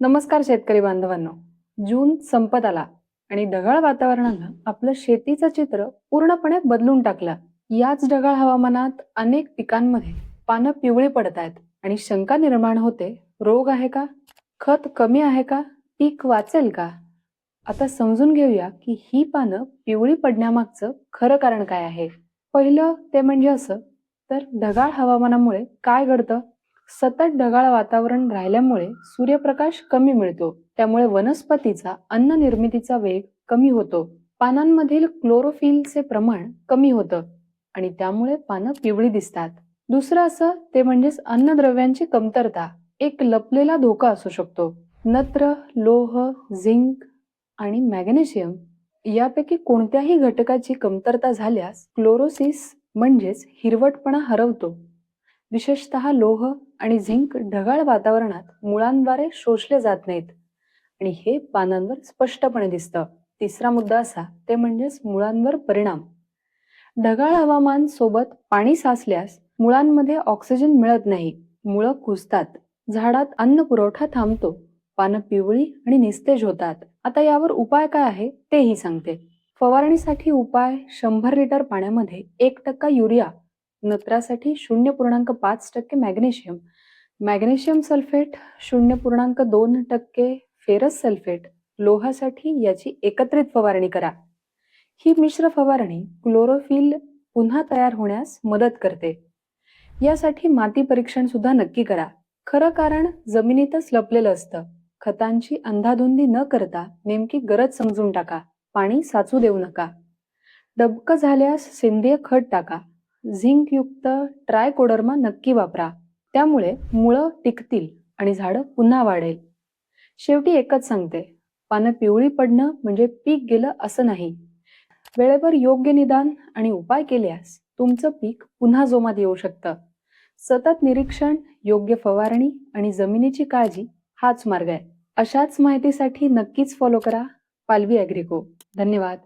नमस्कार शेतकरी बांधवांनो. जून संपत आला आणि ढगाळ वातावरणानं आपलं शेतीचं चित्र पूर्णपणे बदलून टाकलं. याच ढगाळ हवामानात अनेक पिकांमध्ये पानं पिवळी पडत आहेत आणि शंका निर्माण होते. रोग आहे का? खत कमी आहे का? पीक वाचेल का? आता समजून घेऊया की ही पानं पिवळी पडण्यामागचं खरं कारण काय आहे. पहिलं ते म्हणजे असं तर ढगाळ हवामानामुळे काय घडतं? सतत ढगाळ वातावरण राहिल्यामुळे सूर्यप्रकाश कमी मिळतो. त्यामुळे वनस्पतीचा अन्न निर्मितीचा वेग कमी होतो. पानांमधील क्लोरोफिलचे प्रमाण कमी होतं आणि त्यामुळे पानं पिवळी दिसतात. दुसरं असं ते म्हणजेच अन्नद्रव्यांची कमतरता. एक लपलेला धोका असू शकतो. नत्र लोह झिंक आणि मॅग्नेशियम यापैकी कोणत्याही घटकाची कमतरता झाल्यास क्लोरोसिस म्हणजेच हिरवटपणा हरवतो. विशेषतः लोह आणि झिंक ढगाळ वातावरणात मुळांद्वारे शोषले जात नाहीत. आणि हे पानांवर स्पष्टपणे दिसतं. तिसरा मुद्दा असा ते म्हणजेच मुळांवर परिणाम. ढगाळ हवामान सोबत पाणी साचल्यास मुळांमध्ये ऑक्सिजन मिळत नाही मुळं कुजतात झाडात अन्न पुरवठा थांबतो पानं पिवळी आणि निस्तेज होतात. आता यावर उपाय काय आहे तेही सांगते. फवारणीसाठी उपाय शंभर लिटर पाण्यामध्ये एक टक्का युरिया नत्रासाठी शून्य पूर्णांक पाच टक्के मॅग्नेशियम. मॅग्नेशियम सल्फेट शून्य पूर्णांक दोन टक्के फेरस सल्फेट लोहासाठी याची एकत्रित फवारणी करा. ही मिश्र फवारणी क्लोरोफिल पुन्हा तयार होण्यास मदत करते. यासाठी माती परीक्षण सुद्धा नक्की करा. खरं कारण जमिनीतच लपलेलं असतं. खतांची अंधाधुंदी न करता नेमकी गरज समजून टाका. पाणी साचू देऊ नका. डबकं झाल्यास सेंद्रिय खत टाका. झिंक युक्त ट्रायकोडर्मा नक्की वापरा. त्यामुळे मुळं टिकतील आणि झाडं पुन्हा वाढेल. शेवटी एकच सांगते पानं पिवळी पडणं म्हणजे पीक गेलं असं नाही. वेळेवर योग्य निदान आणि उपाय केल्यास तुमचं पीक पुन्हा जोमात येऊ शकतं. सतत निरीक्षण योग्य फवारणी आणि जमिनीची काळजी हाच मार्ग आहे. अशाच माहितीसाठी नक्कीच फॉलो करा. पालवी ॲग्रिको. धन्यवाद.